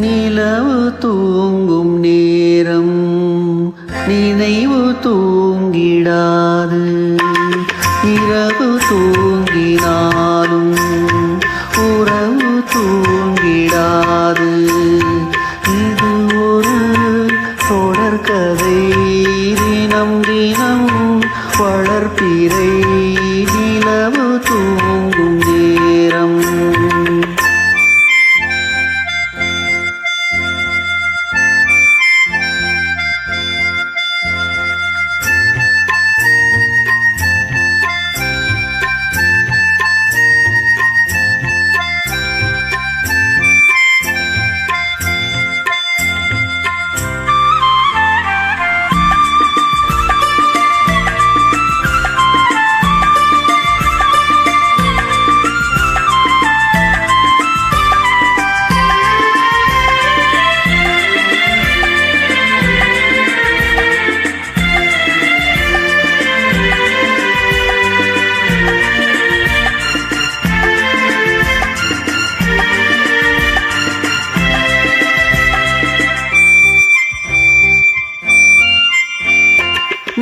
நிலவு தூங்கும் நேரம் நினைவு தூங்கிடாது. இரவு தூங்கினாலும் உறவு தூ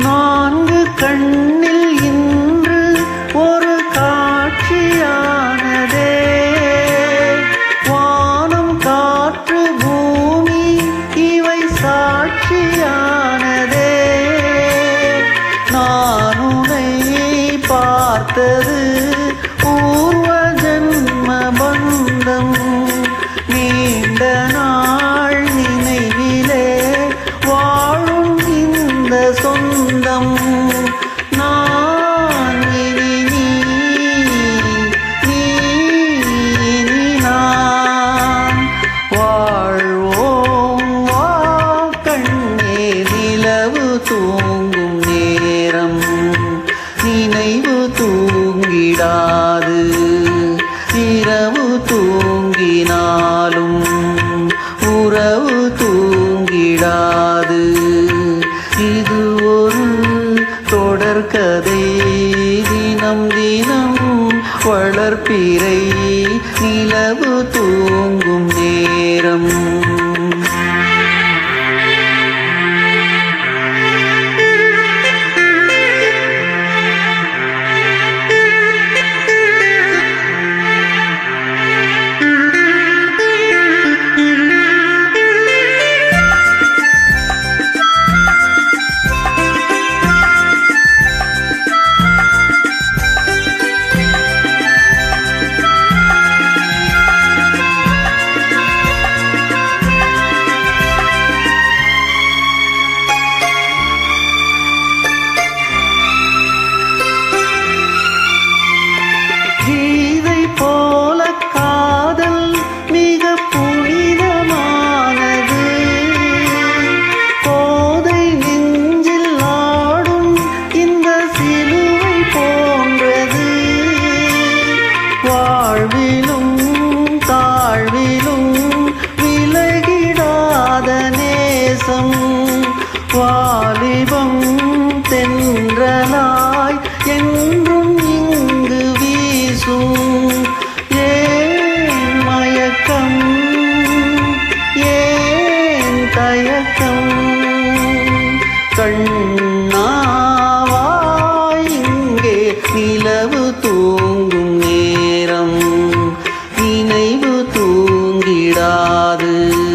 நான்கு கண்ணில் இன்று ஒரு காட்சியானதே. வானம் காற்று பூமி இவை சாட்சியானதே. நான் உன்னை பார்த்தது தூங்கும் நேரம் நினைவு தூங்கிடாது. இரவு தூங்கினாலும் உறவு தூங்கிடாது. இது ஒரு தொடர்கதை தினம் தினம் வளர்ப்பிறை நிலவு தூங்கும் வாலிபம் தென்றலாய் என்றும் இங்கு வீசும். ஏன் மயக்கம்? ஏன் தயக்கம்? கண்ணாவாய் இங்கே நிலவு தூங்கும் நேரம். நினைவு தூங்கிடாது.